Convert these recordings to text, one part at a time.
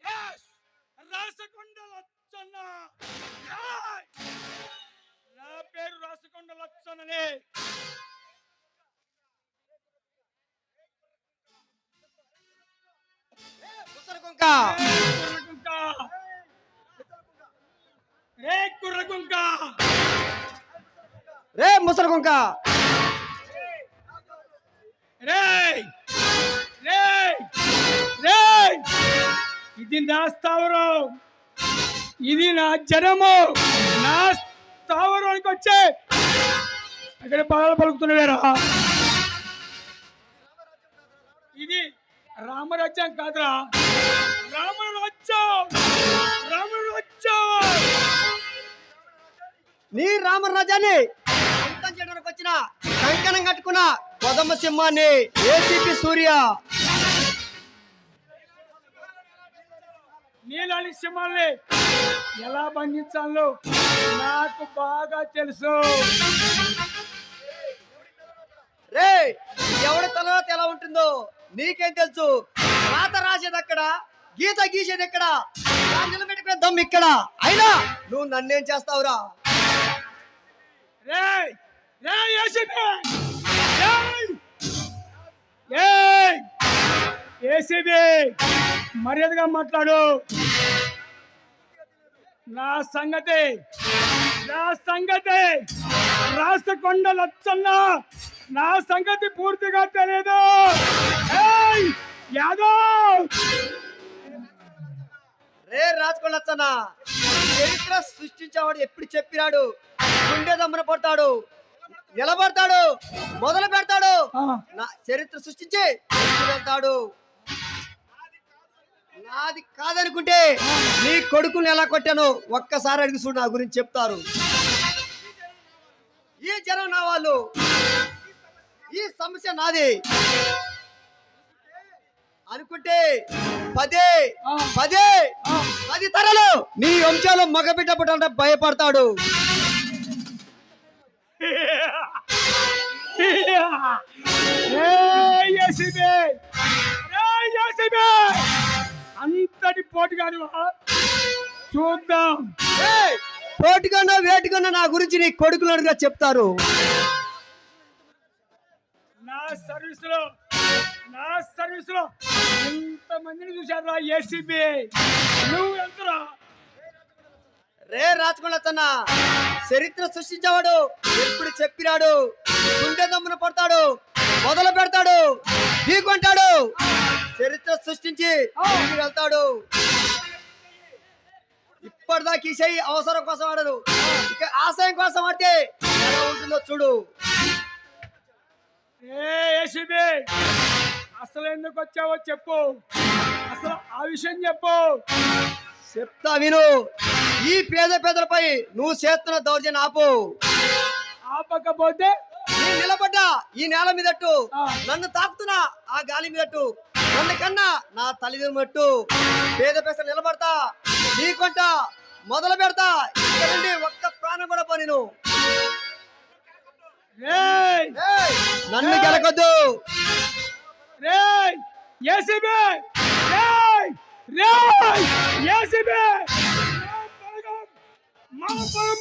Yes! Rasakonda Lachanna! నా పేరు రాసకొండ లచ్చన్ననే ముసలి కుంక. రే రే ముసలి కుంక. రే రే ఇది నా స్థావరం. ఇది నా జనము. నా స్థావరానికి వచ్చే. అక్కడ పదాలు పలుకుతున్నారా ఇది రామరాజ్యం కాదురా. రామరాజ్యం. రామరాజ్యం. నీ రామరాజాన్ని అంతం చేయడానికి వచ్చిన కంకణం కట్టుకున్న కొదమ్మ సింహాన్ని ఏసీపీ సూర్య. నీలాంటి సింహాల్ని ఎలా బంధించాలో నాకు బాగా తెలుసు. రే ఎవడి తలరాత ఎలా ఉంటుందో నీకేం తెలుసు? రాత రాసేది అక్కడ గీత గీసేది ఎక్కడ? నిలబెట్టుకునే దమ్ ఇక్కడ. అయినా నువ్వు నన్నేం చేస్తావురా? రే రే రేయ్! ఏసీబీ మర్యాదగా మాట్లాడు. నా సంగతి నా సంగతి రాసకొండ లచ్చన్న నా సంగతి పూర్తిగా తెలియదు! యాదవ్! రే రాజకొండచ్చన్న చరిత్ర సృష్టించేవాడు ఎప్పుడు చెప్పినాడు? గుండె దమ్మున పడతాడు నిలబడతాడు మొదలు పెడతాడు. చరిత్ర సృష్టించి వెళ్తాడు నాది కాదనుకుంటే నీ కొడుకుని ఎలా కొట్టాను ఒక్కసారి అడిగి చూడు నా గురించి చెప్తారు. ఈ జనం నా వాళ్ళు. ఈ సమస్య నాది. అనుకుంటే పదే పదే. పది తరలు నీ వంశాలు మగబిడ్డ పుట్టాలంటే భయపడతాడు ఏసీబీ! అంతటి పోటుగాను చూద్దాం. పోటుగానో వేటుగానో నా గురించి నీ కొడుకులు అడుగుగా చెప్తారు. నా సర్వీస్లో నా సర్వీస్లో ఎంత మందిని చూశారు ఏసీబీ నువ్వు ఎంతరా? రే రాచకొండచ్చన్న చరిత్ర సృష్టించేవాడు ఎప్పుడు చెప్పినాడు గుండె దమ్మున పడతాడు మొదలు పెడతాడు ఢీకొంటాడు చరిత్ర సృష్టించి వెళ్తాడు. ఇప్పటిదాకా ఈ చెయ్యి అవసరం కోసం ఆడరు ఇక ఆశయం కోసం ఆడితే ఎలా ఉంటుందో చూడు. అసలు ఎందుకు వచ్చావో చెప్పు. అసలు ఆ విషయం చెప్పు. చెప్తా విను. ఈ పేద పేదలపై నువ్వు చేస్తున్న దౌర్జన్యం ఆపు. ఆపకపోతే నిలబడ్డా ఈ నేల మీదట్టు. నన్ను తాకుతున్నా ఆ గాలి మీదట్టు. నన్ను కన్నా నా తల్లిదండ్రులు మట్టు పేద పేద నిలబడతా నీ కొంట మొదలు పెడతా. ఇక్కడ నుండి ఒక్క ప్రాణం కూడా పోను రేయ్! నన్ను గెలకొద్దు. ఏసీబీ! ఏసీబీ!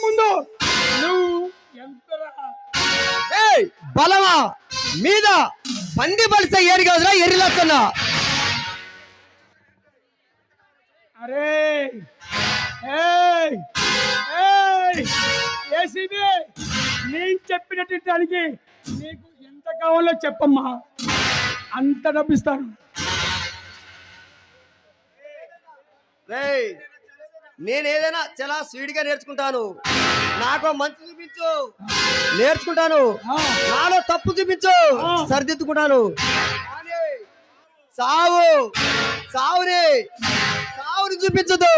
ముందు నువ్వు ఎంతరా? ఏయ్! బలమా? మీద? పంది పడితే ఏరి కాదురా? ఎరిలొస్తున్నా అరే! ఏయ్! ఏయ్! ఏసీబీ నేను చెప్పినట్టు దానికి నీకు ఎంత కావాలో చెప్పమ్మా. అంత డబ్బిస్తాను. రేయ్! నేను ఏదైనా చాలా స్వీట్గా నేర్చుకుంటాను. నాకు మంచి చూపించు. నేర్చుకుంటాను. నాలో తప్పు చూపించు. సరిదిద్దుకుంటాను. సావు. సావుని సావుని చూపించదు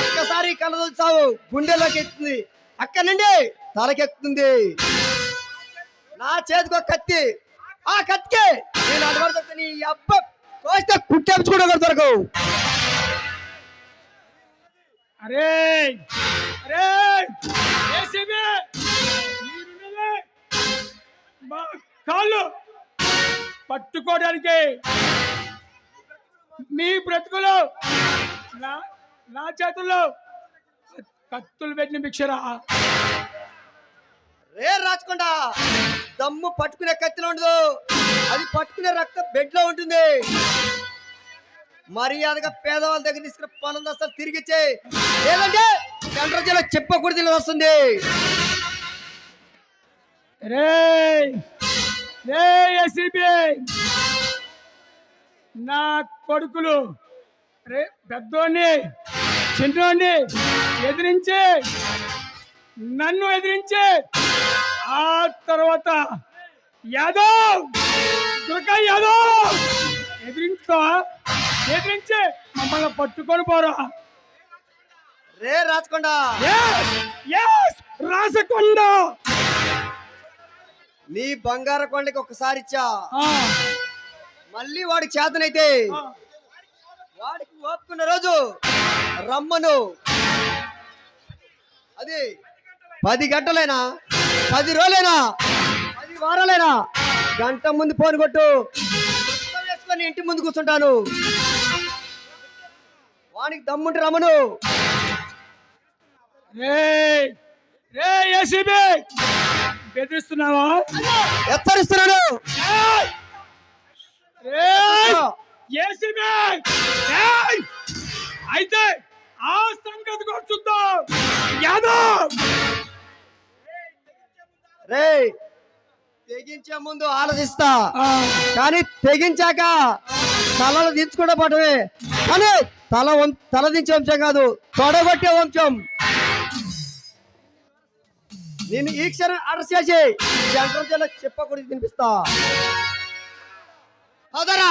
ఒక్కసారి కలదు సావు గుండెలోకి ఎక్కుతుంది అక్కడి నుండి తలకెక్కుతుంది. నా చేతికి ఒక కత్తి. ఆ కత్తికి నేను అడగడుతుంది నీ అబ్బ కోస్తే కుట్టేపించుకోవడం దొరకవు. అరే! అరే! ఏసీబీ! కాళ్ళు పట్టుకోవడానికి మీ బ్రతుకులు నా నా చేతుల్లో కత్తులు పెట్టిన భిక్షరా? రే రాచకుండా దమ్ము పట్టుకునే కత్తిలో ఉండదు. అది పట్టుకునే రక్తం బెడ్లో ఉంటుంది. మర్యాదగా పేదవాళ్ళ దగ్గర తీసుకున్న పనులు అసలు తిరిగి ఇచ్చేయ్. లేదంటే సెంట్రల్ జిల్లా చెప్పకూడదు వస్తుంది రే నా కొడుకులు రే పెద్దోడిని చిన్నోడిని ఎదిరించి నన్ను ఎదిరించి ఆ తర్వాత యాదవ్ దుర్గా యాదవ్ ఎదిరించుకో ఎదిరించి మమ్మల్ని పట్టుకొని పోరా రే రాచకొండ! Yes! రాసకొండ నీ బంగారు కొండకి ఒకసారి ఇచ్చా మళ్ళీ వాడికి చేతనైతే. వాడికి ఓపుకున్న రోజు రమ్మను అది పది గంటలైనా పది రోజులైనా పది వారాలైనా గంట ముందు ఫోన్ కొట్టు వేసుకొని ఇంటి ముందు కూర్చుంటాను వానికి దమ్ముంటే రమ్మను రే రే ఏసీబీ. బెదిరిస్తున్నావా! రేయ్! ఏసీబీ! అయితే ఆ సంగతి కూడా చూద్దాం. యాదవ్. రే తెగించే ముందు ఆలోచిస్తా. కానీ తెగించాక తలలు దించుకుంటూ పోవటమే కానీ తల తలదించే వంశం కాదు తొడగొట్టే వంశం. నేను ఈ క్షణం అరెస్ట్ చేసి జంటర్ జిల్లా చెప్పకూడదు వినిపిస్తా. అదరా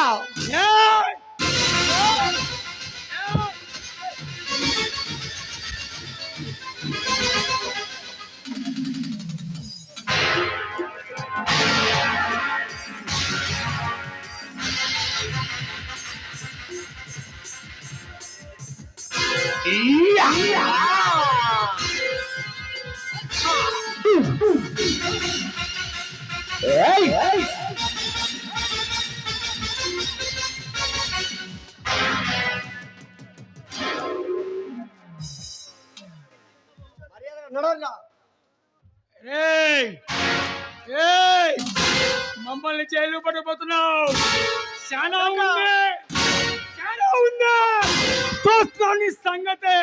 మమ్మల్ని జైలు పట్టబోతున్నావు చాలా ఉంది. చాలా ఉంది. చూస్తున్నావు నీ సంగతి.